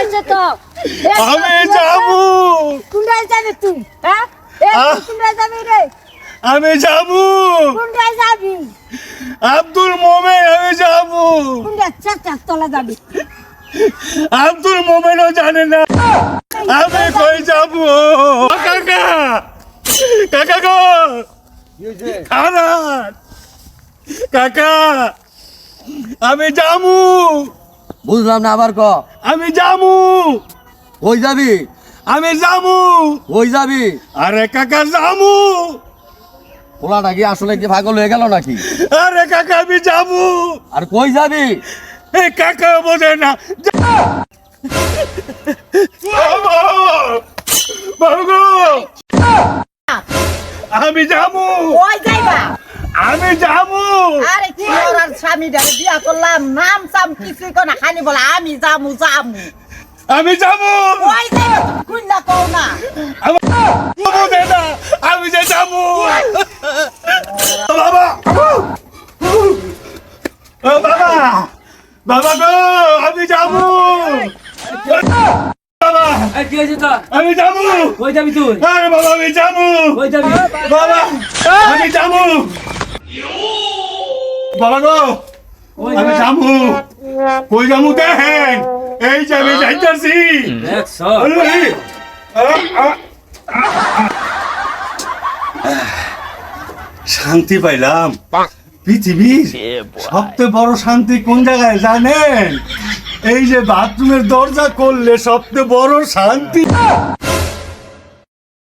হয়েছে তো আমি যাব। কোনটায় যাবি তুই? হ্যাঁ? কোনটায় যাবি রে? আমি যাব। কোনটায় যাবি? আব্দুল মোমেন আমি যাব। কোনটায় চাচার তলা যাবি? আব্দুল মোমেনও জানে না। আমি কই যাব? কাকা! কাকা গো! খারাপ। কাকা আমি যামু বুঝলাম না আবার ক? আমি যামু। কই যাবি? আমি যামু। কই যাবি? আরে কাকা যামু। পোলাটা কি আসলে কি পাগল হয়ে গেল নাকি? আরে কাকা আমি যামু। আর কই যাবি? এই কাকা বোঝে না! আমি যাব ওই যাইবা? আমি যাব। আরে কি ওর আর স্বামী ডারে বিয়া করলাম? নাম সাম কিছুই কোনা খালি বলে আমি যামু যামু আমি যাব। ওই তুমি কুইলা কও না। বোঝে না আমি যে যাব। বাবা ও বাবা বাবা গো আমি যাব। বাবা কি হয়েছে তোর? আমি যাব। কই যাবি তুই? আরে বাবা আমি যাব। কই যাবি? বাবা আমি যাব। বাবা গো আমি কই যাব দেখেন? এই যে আমি যাইতাছি। আ। শান্তি পাইলাম। পৃথিবীর সবচেয়ে বড় শান্তি কোন জায়গায় জানেন? এই যে বাথরুমের দরজা করলে সবচেয়ে বড় শান্তি।